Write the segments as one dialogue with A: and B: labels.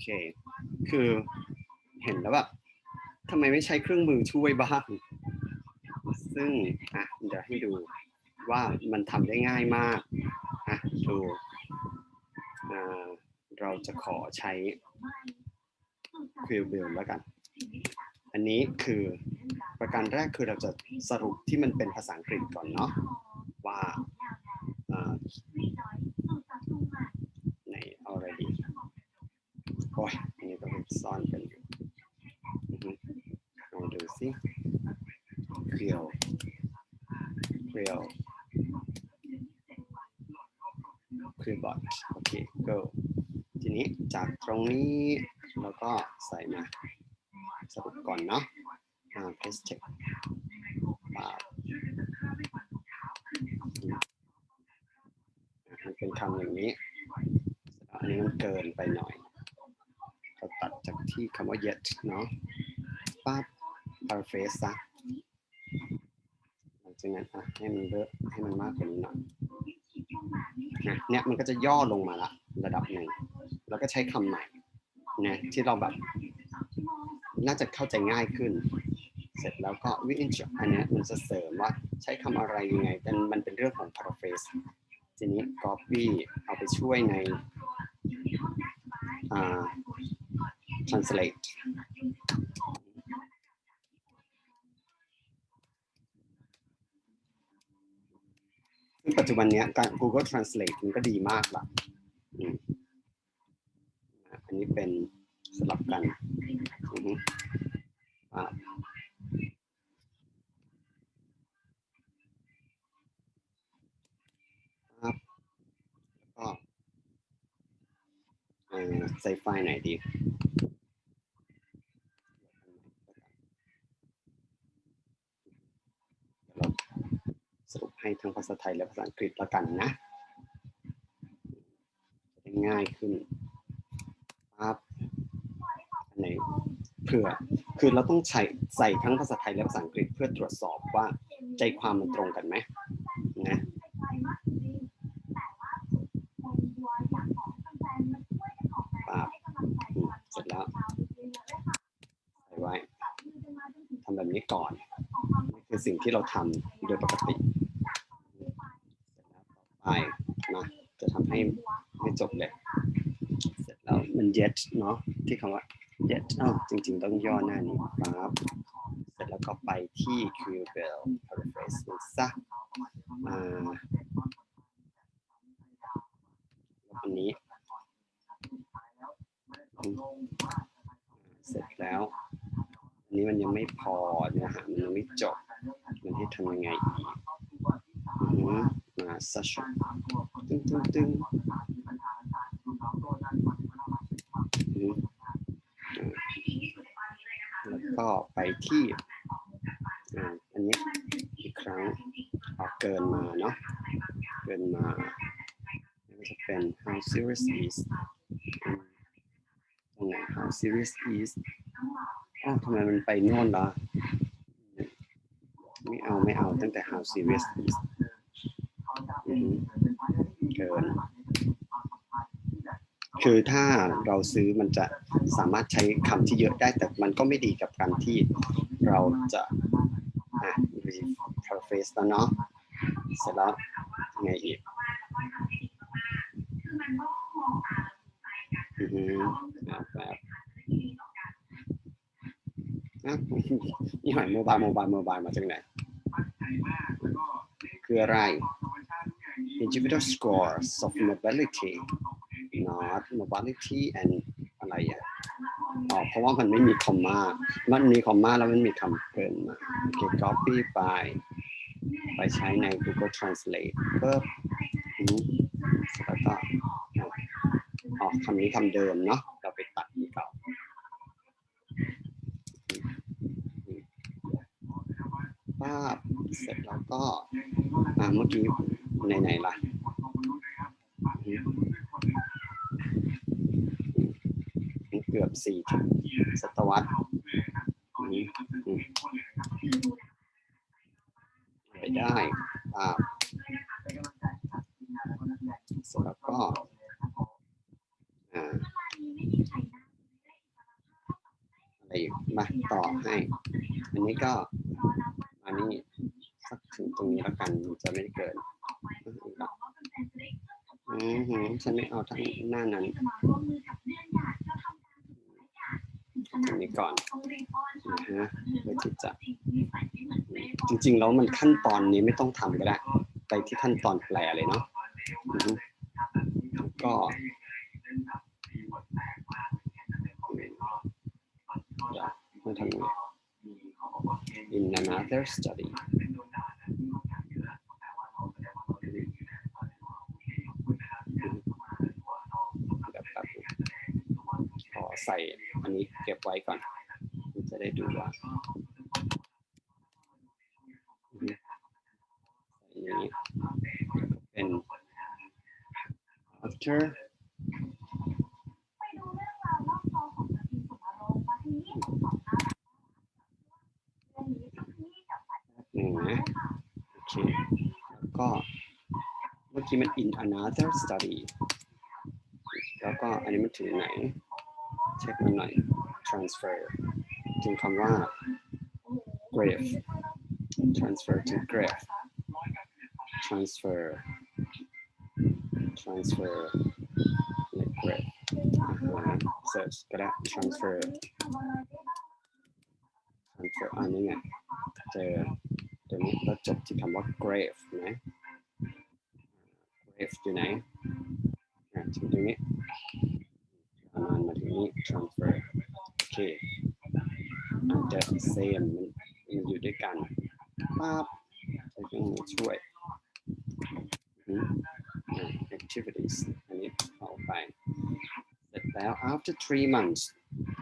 A: เค คือเห็นแล้วแบบทำไมไม่ใช้เครื่องมือช่วยบ้าง ซึ่งอะเดี๋ยวให้ดูว่ามันทำได้ง่ายมากอะดูอ่าเราจะขอใช้ q u i l b i l แล้วกัน อันนี้คือประการแรกคือเราจะสรุปที่มันเป็นภาษาอังกฤษก่อนเนาะว่าอ่าในเอาอะไรดีโอ้ยอันนี้ก็เป็นซ่อนกันอยู่อือฮึลองดูสิเคลียวเคลียวเคลียบอทโอเค go ทีนี้จากตรงนี้เราก็ใส่มาสรุปก่อนเนาะอ่า paste check อ่ามันเป็นคำอย่างนี้ อันนี้มันเกินไปหน่อยเราตัดจากที่คำว่า yet เนาะปั๊บ paraphrase ซะหลังจากนั้นอะให้มันเยอะให้มันมากกว่านี้หน่อย นะเนี่ยมันก็จะย่อลงมาละระดับหนึ่งแล้วก็ใช้คำใหม่นะที่เราแบบน่าจะเข้าใจง่ายขึ้น เสร็จแล้วก็วิอินอันนี้มันจะเสริมว่าใช้คำอะไรยังไงแต่มันเป็นเรื่องของ paraphrase ทีนี้ copy เอาไปช่วยในอ่า translate ปัจจุบันนี้การ Google Translate มันก็ดีมากละอันนี้เป็นสลับกันอือฮึอ่าครับก็ใส่ไฟล์ไหนดีเดี๋ยวเราสรุปให้ ทั้งภาษาไทยและภาษาอังกฤษแล้วกันนะจะได้ง่ายขึ้นครับอันไหนเพื่อคือเราต้องใช้ใส่ทั้งภาษาไทยและภาษาอังกฤษเพื่อตรวจสอบว่าใจความมันตรงกันไหมนะปั๊บอืมเสร็จแล้วใส่ไว้ทำแบบนี้ก่อนนี่คือสิ่งที่เราทำโดยปกติเสร็จแล้วต่อ ไปนะจะทำให้ไม่จบเลย เสร็จแล้วมัน yet เนาะที่คำว่า yet อ้าวจริง ๆ ต้องย่อหน้านี้ปั๊บเสร็จแล้วก็ไปที่ q b e l paraphrase มันซะอ่าแล้วอันนี้ เสร็จแล้ว อันนี้มันยังไม่พอเนื้อหามันยังไม่จบ มันให้ทำยังไงอีกา session ตึ้งตึงตึงแล้วก็ไปที่อันนี้อีกครั้งเอาเกินมาเนาะเกินมาจะเป็น how serious is ตรงไหน how serious is อ้าวทำไมมันไปโน่นล่ะไม่เอาไม่เอาตั้งแต่ how serious is คือถ้าเราซื้อมันจะสามารถใช้คำที่เยอะได้ แต่มันก็ไม่ดีกับการที่เราจะอะ paraphrase แล้วเนาะเสร็จแล้วไงอีกอือหืออะแบบนี่หอยโมบายโมบายโมบายมาจากไหนคืออะไร individual scores of mobility not mobility and อะไรอะอ๋อเพราะว่ามันไม่มีคอมมา มันมีคอมมาแล้วมันมีคำเกินมาโอเค copy ไป ไปใช้ใน Google Translate เพิ่มอืมแล้วก็อ๋อคำนี้คำเดิมเนาะเราไปตัดที่เก่าภาพเสร็จแล้วก็อ่าเมื่อกี้ ไหนๆล่ะเกือบสี่ศตวรรษไปได้ภาพเสร็จแล้วก็อ่มาต่อให้ อันนี้ก็ อันนี้สักถึงตรงนี้แล้วกันจะไม่เกิน อือหือฉันไม่เอาทั้งหน้านั้นตรงนี้ก่อนนะฮะเพื่อที่จะจริง ๆ แล้วมันขั้นตอนนี้ไม่ต้องทำก็ได้ ไปที่ขั้นตอนแปลเลยเนาะก็มาทำ in another study เดี๋ยวแป๊บนึงขอ ใส่อันนี้เก็บไว้ก่อน จะได้ดูว่าอย่างนี้เป็น after หนึ่งนะโอเคแล้วก็เมื่อกี้มัน in another study แล้วก็อันนี้มันถึงไหน เช็คมันหน่อย transfer ถึงคำว่า grave transfer to grave transfer transfer ใน grave อ่าฮะ search ก็ได้ transfer transfer อันนี้ไง เจอตรงนี้แล้วจบที่คำว่า grave นะ grave อยู่ไหนอ่ะถึงตรงนี้ นี้ transfer โอเคอาจจะ same มันอยู่ด้วยกันปั๊บใช้เครื่องมือช่วย activities อันนี้เอาไป เสร็จแล้ว after three months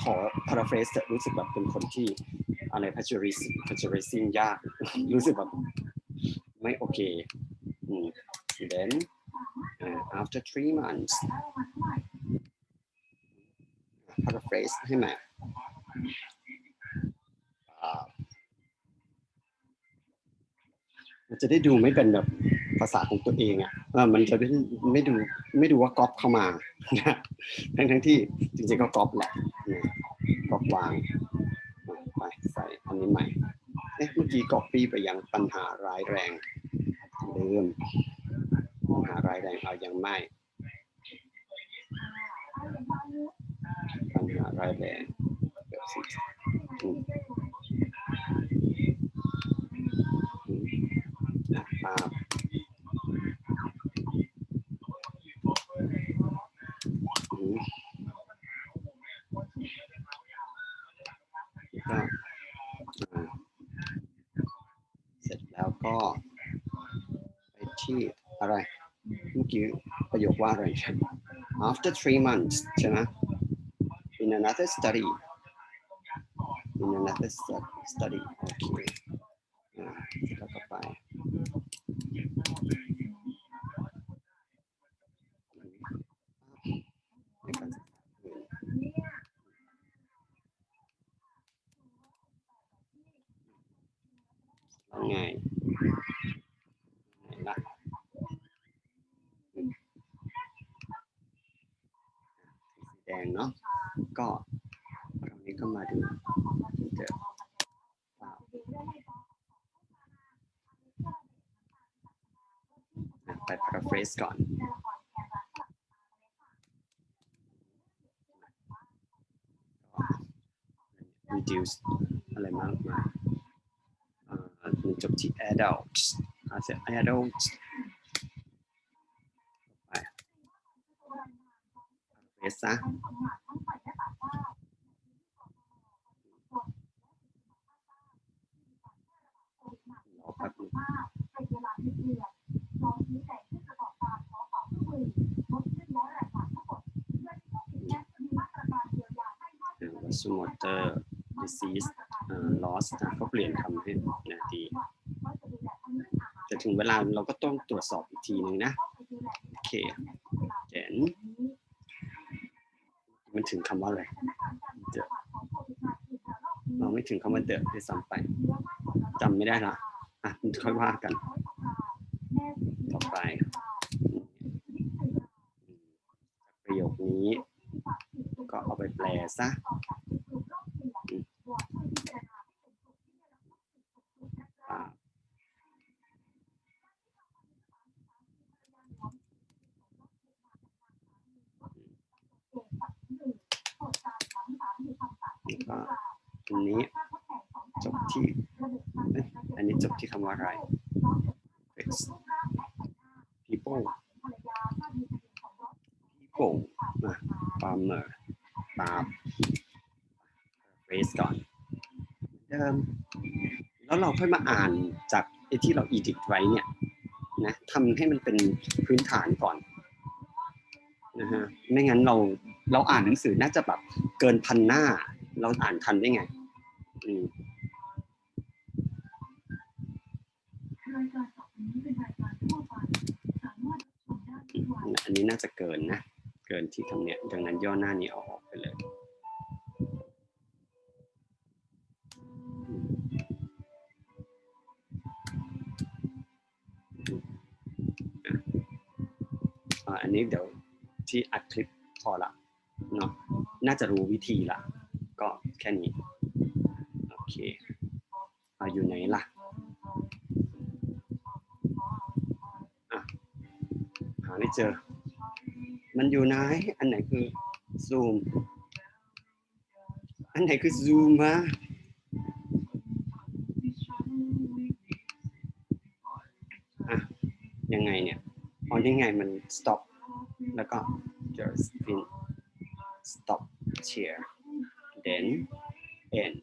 A: ขอ paraphrase รู้สึกแบบเป็นคนที่อะไร plagiarism plagiarism ยาก รู้สึกแบบไม่โอเค then uh, after three months paraphrase ให้มาอ่ามันจะได้ดูไม่เป็นแบบภาษาของตัวเองอะมันจะไม่ไม่ดูไม่ดูว่าก๊อปเข้ามาทั้งทั้งๆที่จริงๆก็ก๊อปแหละก๊อปวางไปใส่อันนี้ใหม่ เอ๊ะเมื่อกี้ก๊อปปี้ไปยังปัญหาร้ายแรงลืมปัญหาร้ายแรงเอายังไม่ ปัญ หาร้ายแรงแบบสิอืมอืมอะภาพอืมแล้วก็เสร็จแล้วก็ ไปที่อะไรเมื่อกี้ประโยคว่าอะไร after three months ใช่ไหม in another study. In another stu study. Okay. Yeah. Okay. ก็คราวนี้ก็มาดูที่เจอภาพอะไป paraphrase ก่อน reduce อะไรมากมายจบที่ adults อาจจะ adults ไปเฟสซะรอแป๊บนึง สมอเตอร์ disease เอ่อ loss นะก็เปลี่ยนคำให้นาทีแต่ถึงเวลาเราก็ต้องตรวจสอบอีกทีหนึ่งนะ โอเคเจนมันถึงคำว่าอะไรเดเราไม่ถึงคำว่าเดอะด้วยซ้ำไปจำไม่ได้ละอะค่อยว่ากัน ต่อไปประโยคนี้ก็เอาไปแปลซะอืม ก็อันนี้จบที่เอ้ยอันนี้จบที่คำ ว่าอะไร It's people people อะ farmer ตาม phrase ก่อนเดิมแล้วเราค่อยมาอ่านจากไอ้ที่เรา edit ไว้เนี่ยนะทำให้มันเป็นพื้นฐานก่อนนะฮะไม่งั้นเราเราอ่านหนังสือน่าจะแบบเกินพันหน้า เราอ่านทันได้ไง อืม อันนี้น่าจะเกินนะ เกินที่คำเนี้ย ดังนั้นย่อหน้านี้เอาออกไปเลย อันนี้เดี๋ยวที่อัดคลิปพอละเนาะ น่าจะรู้วิธีละ ก็แค่นี้ โอเคเอาอยู่ไหนล่ะอะหาไมันอยู่ไหน อันไหนคือซูม อันไหนคือซูมฮะอะยังไงเนี่ยอ๋อยังไงมัน stop แล้วก็ just pin stop share then end